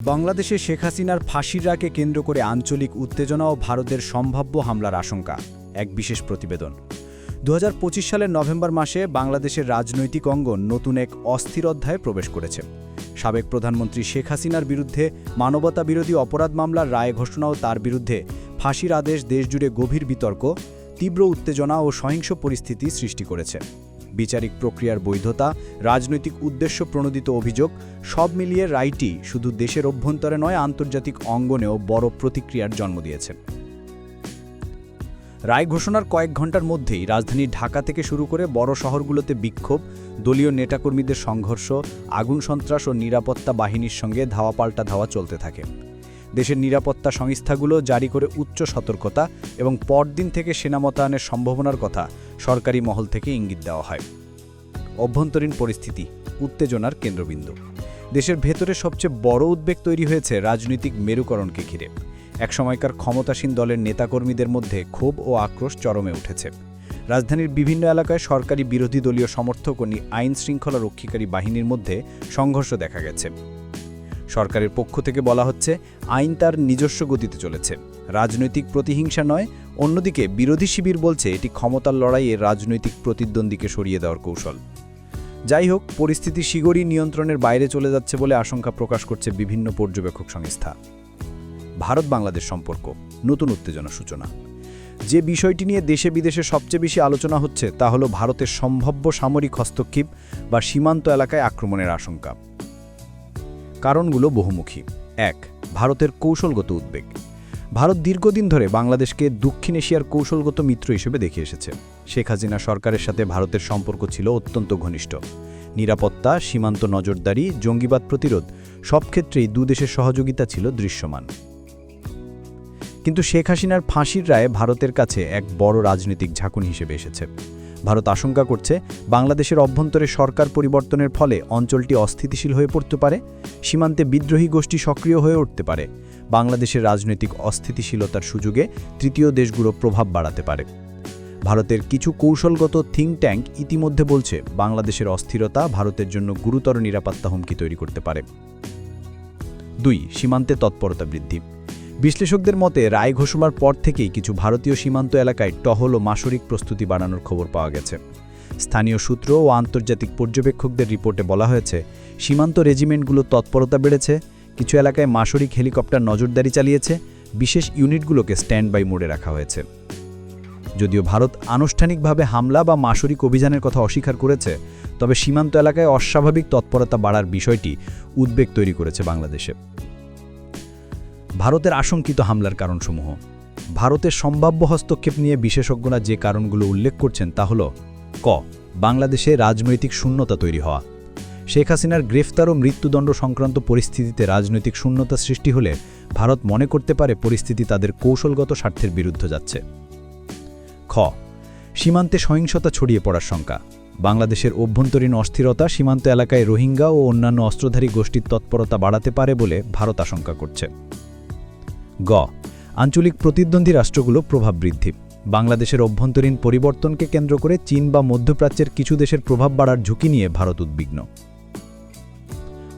বাংলাদেশে শেখ হাসিনার ফাঁসির রাকে কেন্দ্র করে আঞ্চলিক উত্তেজনা ও ভারতের সম্ভাব্য হামলার আশঙ্কা, এক বিশেষ প্রতিবেদন। দুহাজার পঁচিশ সালের নভেম্বর মাসে বাংলাদেশের রাজনৈতিক অঙ্গন নতুন এক অস্থির অধ্যায়ে প্রবেশ করেছে। সাবেক প্রধানমন্ত্রী শেখ হাসিনার বিরুদ্ধে মানবতা বিরোধী অপরাধ মামলার রায় ঘোষণা ও তার বিরুদ্ধে ফাঁসির আদেশ দেশজুড়ে গভীর বিতর্ক, তীব্র উত্তেজনা ও সহিংস পরিস্থিতি সৃষ্টি করেছে। বিচারিক প্রক্রিয়ার বৈধতা, রাজনৈতিক উদ্দেশ্য প্রণোদিত অভিযোগ, সব মিলিয়ে রায়টি শুধু দেশের অভ্যন্তরে নয়, আন্তর্জাতিক অঙ্গনেও বড় প্রতিক্রিয়ার জন্ম দিয়েছে। রায় ঘোষণার কয়েক ঘণ্টার মধ্যেই রাজধানী ঢাকা থেকে শুরু করে বড় শহরগুলোতে বিক্ষোভ, দলীয় নেতাকর্মীদের সংঘর্ষ, আগুন সন্ত্রাস ও নিরাপত্তা বাহিনীর সঙ্গে ধাওয়া পাল্টা ধাওয়া চলতে থাকে। দেশের নিরাপত্তা সংস্থাগুলো জারি করে উচ্চ সতর্কতা এবং পরদিন থেকে সেনা মোতায়েনের সম্ভাবনার কথা সরকারি মহল থেকে ইঙ্গিত দেওয়া হয়। অভ্যন্তরীণ পরিস্থিতি, উত্তেজনার কেন্দ্রবিন্দু। দেশের ভেতরে সবচেয়ে বড় উদ্বেগ তৈরি হয়েছে রাজনৈতিক মেরুকরণকে ঘিরে। একসময়কার ক্ষমতাসীন দলের নেতাকর্মীদের মধ্যে ক্ষোভ ও আক্রোশ চরমে উঠেছে। রাজধানীর বিভিন্ন এলাকায় সরকারি বিরোধী দলীয় সমর্থক ও আইন শৃঙ্খলা রক্ষীকারী বাহিনীর মধ্যে সংঘর্ষ দেখা গেছে। সরকারের পক্ষ থেকে বলা হচ্ছে, আইন তার নিজস্ব গতিতে চলেছে। রাজনৈতিক প্রতিহিংসা নয়, অন্যদিকে বিরোধী শিবির বলছে এটি ক্ষমতার লড়াইয়ে রাজনৈতিক প্রতিদ্বন্দ্বীকে সরিয়ে দেওয়ার কৌশল। যাই হোক, পরিস্থিতি শিগড়ি নিয়ন্ত্রণের বাইরে চলে যাচ্ছে বলে আশঙ্কা প্রকাশ করছে বিভিন্ন পর্যবেক্ষক সংস্থা। ভারত বাংলাদেশ সম্পর্ক, নতুন উত্তেজনা সূচনা। যে বিষয়টি নিয়ে দেশে বিদেশে সবচেয়ে বেশি আলোচনা হচ্ছে, তা হলো ভারতের সম্ভাব্য সামরিক হস্তক্ষেপ বা সীমান্ত এলাকায় আক্রমণের আশঙ্কা। কারণগুলো বহুমুখী। এক, ভারতের কৌশলগত উদ্বেগ। ভারত দীর্ঘদিন ধরে বাংলাদেশকে দক্ষিণ এশিয়ার কৌশলগত মিত্র হিসেবে দেখে এসেছে। শেখ হাসিনা সরকারের সাথে ভারতের সম্পর্ক ছিল অত্যন্ত ঘনিষ্ঠ। নিরাপত্তা, সীমান্ত নজরদারি, জঙ্গিবাদ প্রতিরোধ সব ক্ষেত্রেই দুদেশের সহযোগিতা ছিল দৃশ্যমান। কিন্তু শেখ হাসিনার ফাঁসির রায় ভারতের কাছে এক বড় রাজনৈতিক ঝাঁকুন হিসেবে এসেছে। ভারত আশঙ্কা করছে বাংলাদেশের অভ্যন্তরে সরকার পরিবর্তনের ফলে অঞ্চলটি অস্থিতিশীল হয়ে পড়তে পারে, সীমান্তে বিদ্রোহী গোষ্ঠী সক্রিয় হয়ে উঠতে পারে। বাংলাদেশের রাজনৈতিক অস্থিতিশীলতার সুযোগে তৃতীয় দেশগুলো প্রভাব বাড়াতে পারে। ভারতের কিছু কৌশলগত থিঙ্ক ট্যাঙ্ক ইতিমধ্যে বলছে বাংলাদেশের অস্থিরতা ভারতের জন্য গুরুতর নিরাপত্তা হুমকি তৈরি করতে পারে। দুই, সীমান্তে তৎপরতা বৃদ্ধি। বিশ্লেষকদের মতে, রায় ঘোষণার পর থেকেই কিছু ভারতীয় সীমান্ত এলাকায় টহল ও মাসরিক প্রস্তুতি বাড়ানোর খবর পাওয়া গেছে। স্থানীয় সূত্র ও আন্তর্জাতিক পর্যবেক্ষকদের রিপোর্টে বলা হয়েছে, সীমান্ত রেজিমেন্টগুলো তৎপরতা বেড়েছে, কিছু এলাকায় মাসরিক হেলিকপ্টার নজরদারি চালিয়েছে, বিশেষ ইউনিটগুলোকে স্ট্যান্ড বাই মোডে রাখা হয়েছে। যদিও ভারত আনুষ্ঠানিকভাবে হামলা বা মাসরিক অভিযানের কথা অস্বীকার করেছে, তবে সীমান্ত এলাকায় অস্বাভাবিক তৎপরতা বাড়ার বিষয়টি উদ্বেগ তৈরি করেছে বাংলাদেশে। ভারতের আশঙ্কিত হামলার কারণসমূহ। ভারতের সম্ভাব্য হস্তক্ষেপ নিয়ে বিশেষজ্ঞরা যে কারণগুলো উল্লেখ করছেন তা হল, ক, বাংলাদেশে রাজনৈতিক শূন্যতা তৈরি হওয়া। শেখ হাসিনার গ্রেফতার ও মৃত্যুদণ্ড সংক্রান্ত পরিস্থিতিতে রাজনৈতিক শূন্যতা সৃষ্টি হলে ভারত মনে করতে পারে পরিস্থিতি তাদের কৌশলগত স্বার্থের বিরুদ্ধে যাচ্ছে। খ, সীমান্তে সহিংসতা ছড়িয়ে পড়ার শঙ্কা। বাংলাদেশের অভ্যন্তরীণ অস্থিরতা সীমান্ত এলাকায় রোহিঙ্গা ও অন্যান্য অস্ত্রধারী গোষ্ঠীর তৎপরতা বাড়াতে পারে বলে ভারত আশঙ্কা করছে। গ, আঞ্চলিক প্রতিদ্বন্দ্বী রাষ্ট্রগুলো প্রভাব বৃদ্ধি। বাংলাদেশের অভ্যন্তরীণ পরিবর্তনকে কেন্দ্র করে চীন বা মধ্যপ্রাচ্যের কিছু দেশের প্রভাব বাড়ার ঝুঁকি নিয়ে ভারত উদ্বিগ্ন।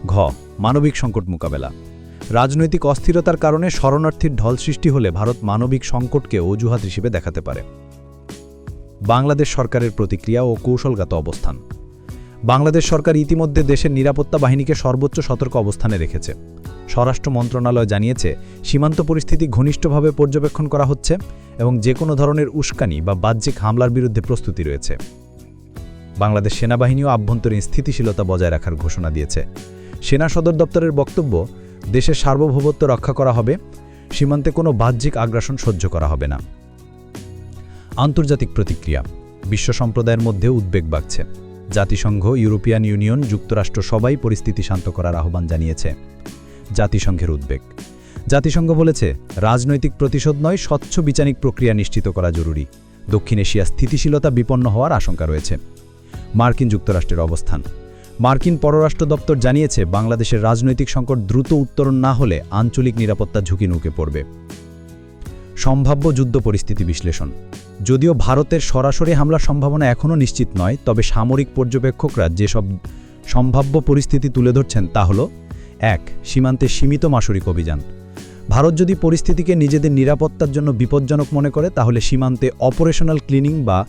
ঘ, মানবিক সংকট মোকাবেলা। রাজনৈতিক অস্থিরতার কারণে শরণার্থীর ঢল সৃষ্টি হলে ভারত মানবিক সংকটকে অজুহাত হিসেবে দেখাতে পারে। বাংলাদেশ সরকারের প্রতিক্রিয়া ও কৌশলগত অবস্থান। বাংলাদেশ সরকার ইতিমধ্যে দেশের নিরাপত্তা বাহিনীকে সর্বোচ্চ সতর্ক অবস্থানে রেখেছে। স্বরাষ্ট্র মন্ত্রণালয় জানিয়েছে, সীমান্ত পরিস্থিতি ঘনিষ্ঠভাবে পর্যবেক্ষণ করা হচ্ছে এবং যে কোনো ধরনের উস্কানি বা বাহ্যিক হামলার বিরুদ্ধে প্রস্তুতি রয়েছে। বাংলাদেশ সেনাবাহিনীও আভ্যন্তরীণ স্থিতিশীলতা বজায় রাখার ঘোষণা দিয়েছে। সেনা সদর দপ্তরের বক্তব্য, দেশের সার্বভৌমত্ব রক্ষা করা হবে, সীমান্তে কোনো বাহ্যিক আগ্রাসন সহ্য করা হবে না। আন্তর্জাতিক প্রতিক্রিয়া, বিশ্ব সম্প্রদায়ের মধ্যে উদ্বেগ বাড়ছে। জাতিসংঘ, ইউরোপিয়ান ইউনিয়ন, যুক্তরাষ্ট্র সবাই পরিস্থিতি শান্ত করার আহ্বান জানিয়েছে। জাতিসংঘের উদ্বেগ। জাতিসংঘ বলেছে, রাজনৈতিক প্রতিশোধ নয়, স্বচ্ছ বিচারিক প্রক্রিয়া নিশ্চিত করা জরুরি। দক্ষিণ এশিয়া স্থিতিশীলতা বিপন্ন হওয়ার আশঙ্কা রয়েছে। মার্কিন যুক্তরাষ্ট্রের অবস্থান। মার্কিন পররাষ্ট্র দপ্তর জানিয়েছে, বাংলাদেশের রাজনৈতিক সংকট দ্রুত উত্তরণ না হলে আঞ্চলিক নিরাপত্তা ঝুঁকি নৌকে পড়বে। সম্ভাব্য যুদ্ধ পরিস্থিতি বিশ্লেষণ। যদিও ভারতের সরাসরি হামলার সম্ভাবনা এখনও নিশ্চিত নয়, তবে সামরিক পর্যবেক্ষকরা যেসব সম্ভাব্য পরিস্থিতি তুলে ধরছেন তা হল এক, সীমান্তে সীমিত মাসরিক অভিযান। ভারত যদি পরিস্থিতিকে নিজেদের নিরাপত্তার জন্য বিপজ্জনক মনে করে, তাহলে সীমান্তে অপারেশনাল ক্লিনিং বা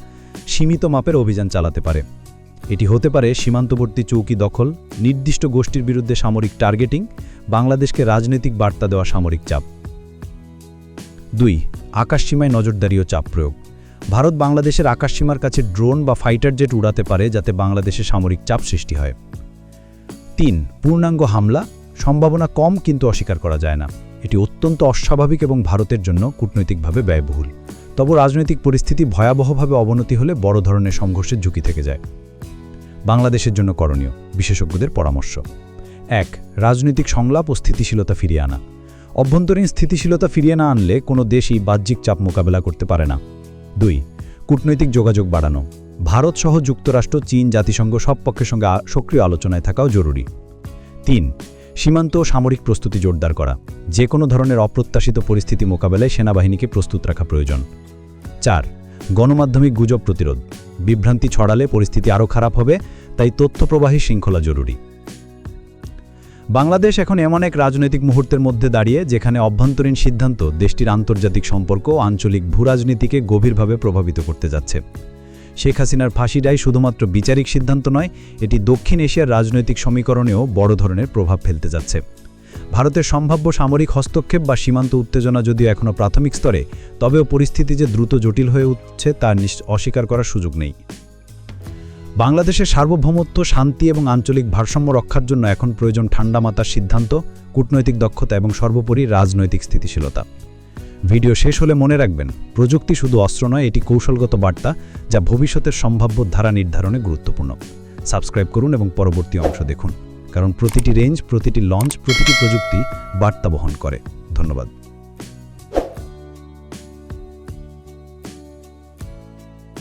সীমিত মাপের অভিযান চালাতে পারে। এটি হতে পারে সীমান্তবর্তী চৌকি দখল, নির্দিষ্ট গোষ্ঠীর বিরুদ্ধে সামরিক টার্গেটিং, বাংলাদেশকে রাজনৈতিক বার্তা দেওয়া সামরিক চাপ। দুই, আকাশসীমায় নজরদারি ও চাপ প্রয়োগ। ভারত বাংলাদেশের আকাশসীমার কাছে ড্রোন বা ফাইটার জেট উড়াতে পারে, যাতে বাংলাদেশে সামরিক চাপ সৃষ্টি হয়। তিন, পূর্ণাঙ্গ হামলা সম্ভাবনা কম কিন্তু অস্বীকার করা যায় না। এটি অত্যন্ত অস্বাভাবিক এবং ভারতের জন্য কূটনৈতিকভাবে ব্যয়বহুল। তবু রাজনৈতিক পরিস্থিতি ভয়াবহভাবে অবনতি হলে বড় ধরনের সংঘর্ষের ঝুঁকি থেকে যায়। বাংলাদেশের জন্য করণীয় বিশেষজ্ঞদের পরামর্শ। এক, রাজনৈতিক সংলাপ ও স্থিতিশীলতা ফিরিয়ে আনা। অভ্যন্তরীণ স্থিতিশীলতা ফিরিয়ে না আনলে কোনো দেশই বাহ্যিক চাপ মোকাবেলা করতে পারে না। দুই, কূটনৈতিক যোগাযোগ বাড়ানো। ভারত সহ যুক্তরাষ্ট্র, চীন, জাতিসংঘ সব পক্ষের সঙ্গে সক্রিয় আলোচনায় থাকাও জরুরি। তিন সীমান্ত ও সামরিক প্রস্তুতি জোরদার করা, যে কোনো ধরনের অপ্রত্যাশিত পরিস্থিতি মোকাবেলায় সেনাবাহিনীকে প্রস্তুত রাখা প্রয়োজন। চার, গণমাধ্যমিক গুজব প্রতিরোধ, বিভ্রান্তি ছড়ালে পরিস্থিতি আরও খারাপ হবে, তাই তথ্যপ্রবাহী শৃঙ্খলা জরুরি। বাংলাদেশ এখন এমন এক রাজনৈতিক মুহূর্তের মধ্যে দাঁড়িয়ে, যেখানে অভ্যন্তরীণ সিদ্ধান্ত দেশটির আন্তর্জাতিক সম্পর্ক ও আঞ্চলিক ভূরাজনীতিকে গভীরভাবে প্রভাবিত করতে যাচ্ছে। শেখ হাসিনার ফাঁসিটাই শুধুমাত্র বিচারিক সিদ্ধান্ত নয়, এটি দক্ষিণ এশিয়ার রাজনৈতিক সমীকরণেও বড় ধরনের প্রভাব ফেলতে যাচ্ছে। ভারতের সম্ভাব্য সামরিক হস্তক্ষেপ বা সীমান্ত উত্তেজনা যদিও এখনও প্রাথমিক স্তরে, তবেও পরিস্থিতি যে দ্রুত জটিল হয়ে উঠছে তা অস্বীকার করার সুযোগ নেই। বাংলাদেশের সার্বভৌমত্ব, শান্তি এবং আঞ্চলিক ভারসাম্য রক্ষার জন্য এখন প্রয়োজন ঠান্ডা মাতার সিদ্ধান্ত, কূটনৈতিক দক্ষতা এবং সর্বোপরি রাজনৈতিক স্থিতিশীলতা। ভিডিও শেষ হলে মনে রাখবেন, প্রযুক্তি শুধু অস্ত্র নয়, এটি কৌশলগত বার্তা যা ভবিষ্যতের সম্ভাব্য ধারা নির্ধারণে গুরুত্বপূর্ণ। সাবস্ক্রাইব করুন এবং পরবর্তী অংশ দেখুন, কারণ প্রতিটি রেঞ্জ, প্রতিটি লঞ্চ, প্রতিটি প্রযুক্তি বার্তা বহন করে। ধন্যবাদ।